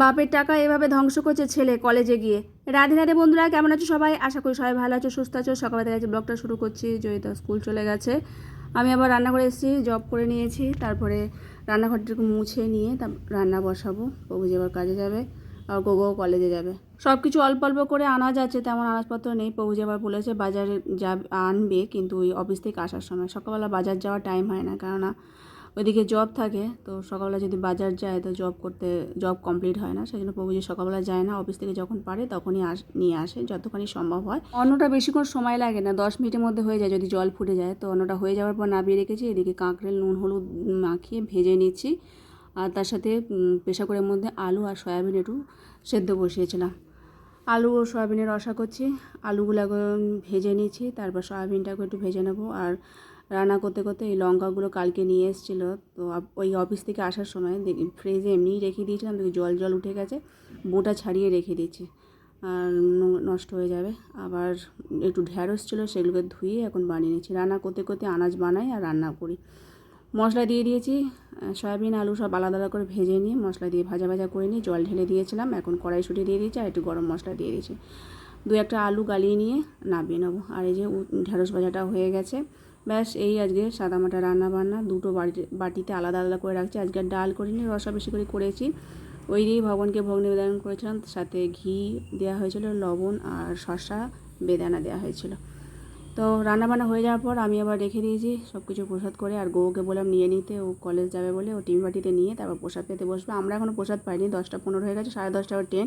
বাপের টাকা এভাবে ধ্বংস করছে ছেলে কলেজে গিয়ে। রাধে রাধে বন্ধুরা, কেমন আছো সবাই? আশা করি সবাই ভালো আছো, সুস্থ আছো। সকালে দেখা ব্লগটা শুরু করছি। জয়িতা স্কুল চলে গেছে। আমি আবার রান্না করে এসেছি জব করে নিয়েছি। তারপরে রান্নাঘরটাকে মুছে নিয়ে তার রান্না বসাবো। বাবু যে আবার কাজে যাবে আর গোগো কলেজে যাবে। সব কিছু অল্প অল্প করে আনাজ আছে তেমন আনাজপত্র নেই। প্রভু যে আবার বলেছে বাজারে যা আনবে, কিন্তু ওই অফিস থেকে আসার সময়। সকালবেলা বাজার যাওয়ার টাইম হয় না, কেননা ওইদিকে জব থাকে, তো সকালবেলা যদি বাজার যায়, তো জব করতে জব কমপ্লিট হয় না। সেই জন্য প্রভু যে সকালবেলা যায় না অফিস থেকে যখন পারে তখনই আস, নিয়ে আসে, যতখানি সম্ভব হয়। অন্যটা বেশিক্ষণ সময় লাগে না, দশ মিনিটের মধ্যে হয়ে যায় যদি জল ফুটে যায়। তো অন্যটা হয়ে যাওয়ার পর নামিয়ে রেখেছি, এদিকে কাঁকড়েল, নুন, হলুদ মাখিয়ে ভেজে নিচ্ছি। আর তার সাথে প্রেশার কুকারের মধ্যে আলু আর সয়াবিন একটু সেদ্ধ বসিয়েছিলাম। আলু ও সয়াবিনের রসা করছি, আলুগুলো ভেজে নিয়েছি তারপর সয়াবিনটাকে একটু ভেজে নেব। আর রান্না করতে করতে এই লঙ্কাগুলো কালকে নিয়ে এসেছিল। তো ওই অফিস থেকে আসার সময় ফ্রিজে এমনিই রেখে দিয়েছিলাম, দেখি জল জল উঠে গেছে, বোটা ছাড়িয়ে রেখে দিয়েছি। আর নষ্ট হয়ে যাবে। আবার একটু ঢ্যাঁড়স ছিল, সেগুলোকে ধুয়ে এখন বানিয়ে নিচ্ছি। রান্না করতে করতে আনাজ বানাই আর রান্না করি। মশলা দিয়ে দিয়েছি সয়াবিন, আলু সব আলাদা আলাদা করে ভেজে নিয়ে মশলা দিয়ে ভাজা ভাজা করে নিয়ে জল ঢেলে দিয়েছিলাম। এখন কড়াইশুঁটি দিয়ে দিয়েছি আর একটু গরম মশলা দিয়ে দিয়েছি। দু একটা আলু গালিয়ে নিয়ে নামিয়ে নেব। আর এই যে ঢ্যাঁড়স ভাজাটা হয়ে গেছে। ব্যাস, এই আজকে সাদামাটা রান্না বান্না দুটো বাড়িতে, বাটিতে আলাদা আলাদা করে রাখছি। আজকে ডাল করিনি, রসা বেশি করে করেছি। ওই দিয়েই ভগবানকে ভোগ নিবেদন করেছিলাম। সাথে ঘি দেওয়া হয়েছিল, লবণ আর শসা বেদানা দেওয়া হয়েছিল। তো রান্নাবান্না হয়ে যাওয়ার পর আমি আবার রেখে দিয়েছি সব কিছু প্রসাদ করে। আর গৌকে বললাম, নিয়ে নিতে। ও কলেজ যাবে বলে ও টিম বাটিতে নিয়ে তারপর প্রসাদ পেতে বসবে। আমরা এখনও প্রসাদ পাইনি, দশটা পনেরো হয়ে গেছে, সাড়ে দশটা ট্রেন।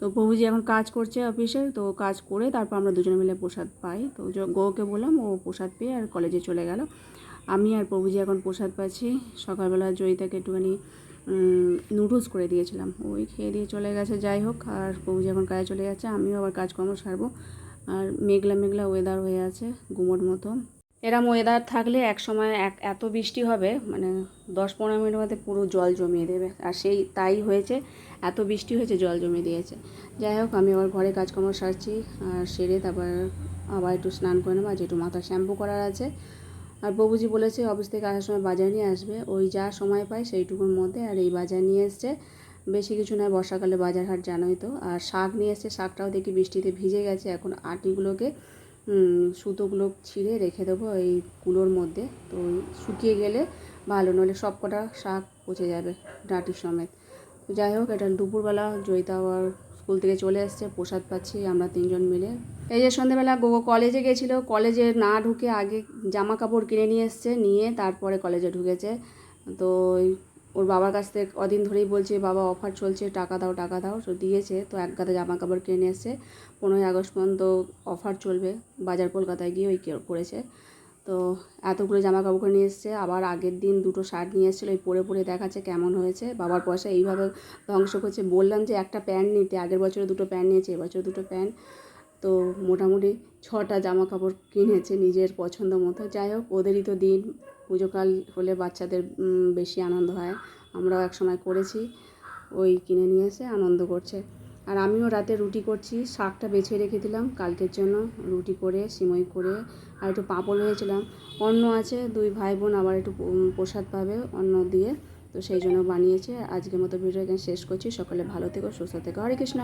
তো প্রভুজি এখন কাজ করছে অফিসে, তো কাজ করে তারপর আমরা দুজনে মিলে প্রসাদ পাই। তো গৌকে বললাম, ও প্রসাদ পেয়ে আর কলেজে চলে গেল। আমি আর প্রভুজি এখন প্রসাদ পাচ্ছি। সকালবেলা জয়িতাকে একটুখানি নুডলস করে দিয়েছিলাম। ওই খেয়ে দিয়ে চলে গেছে, যাই হোক। আর প্রভুজি এখন কাজে চলে যাচ্ছে, আমিও আবার কাজকর্ম সারবো। আর মেঘলা মেঘলা ওয়েদার হয়ে আছে গুমোট মতো। এরম ওয়েদার থাকলে এক সময় এক, এত বৃষ্টি হবে মানে দশ পনেরো মিনিটের মধ্যে পুরো জল জমিয়ে দেবে। আর সেই তাই হয়েছে, এত বৃষ্টি হয়েছে, জল জমিয়ে দিয়েছে। যাই হোক, আমি আবার ঘরে কাজকর্ম সারছি, আর সেরে তারপর আবার একটু স্নান করে নেব, আজ একটু মাথা শ্যাম্পু করার আছে। আর বাবুজি বলেছে অফিস থেকে আসার সময় বাজার নিয়ে আসবে। ওই যা সময় পায়, সেইটুকুর মধ্যে আর এই বাজার নিয়ে এসছে। বেশি কিছু নয়, বর্ষাকালে বাজার হাট জানোই তো। আর শাক নিয়ে এসছে, শাকটাও দেখি বৃষ্টিতে ভিজে গেছে। এখন আটিগুলোকে সুতোগুলো ছিঁড়ে রেখে দেবো এই কুলোর মধ্যে। তো শুকিয়ে গেলে ভালো, নইলে সব কটা শাক পচে যাবে ডাঁটির সমেত। যাই হোক, এটা দুপুরবেলা জয়িতা আবার স্কুল থেকে চলে এসছে, প্রসাদ পাচ্ছি আমরা তিনজন মিলে। এই যে সন্ধ্যেবেলা গোগো কলেজে গেছিল, কলেজে না ঢুকে আগে জামা কাপড় কিনে নিয়ে এসছে, নিয়ে তারপরে কলেজে ঢুকেছে। তো ওর বাবার কাছ থেকে কদিন ধরেই বলছে, বাবা অফার চলছে, টাকা দাও টাকা দাও। তো দিয়েছে, তো এক গাদা জামা কাপড় কিনে এসছে। পনেরোই আগস্ট পর্যন্ত অফার চলবে, বাজার কলকাতায় গিয়ে ওই করেছে। তো এতগুলো জামা কাপড় নিয়ে এসছে, আবার আগের দিন দুটো শার্ট নিয়ে এসেছিল, ওই পরে পরে দেখাচ্ছে কেমন হয়েছে। বাবার পয়সা এইভাবে ধ্বংস করছে। বললাম যে, একটা প্যান্ট নিতে। আগের বছরে দুটো প্যান্ট নিয়েছে, এবছর দুটো প্যান্ট তো মোটামুটি ছটা জামা কাপড় কিনেছে নিজের পছন্দ মতো। যাই হোক, ওদেরই তো দিন, পুজোকাল হলে বাচ্চাদের বেশি আনন্দ হয়। আমরাও এক সময় করেছি, ওই কিনে নিয়ে এসে আনন্দ করছে। আর আমিও রাতে রুটি করছি, শাকটা বেছে রেখে দিলাম কালকের জন্য, রুটি করে, সিমই করে, আর একটু পাঁপড় হয়েছিলাম অন্ন আছে, দুই ভাই বোন আবার একটু প্রসাদ পাবে অন্ন দিয়ে, তো সেই জন্য বানিয়েছে। আজকের মতো ভিডিও এখানে শেষ করছি। সকলে ভালো থেকো, সুস্থ থেকো। হরে কৃষ্ণ।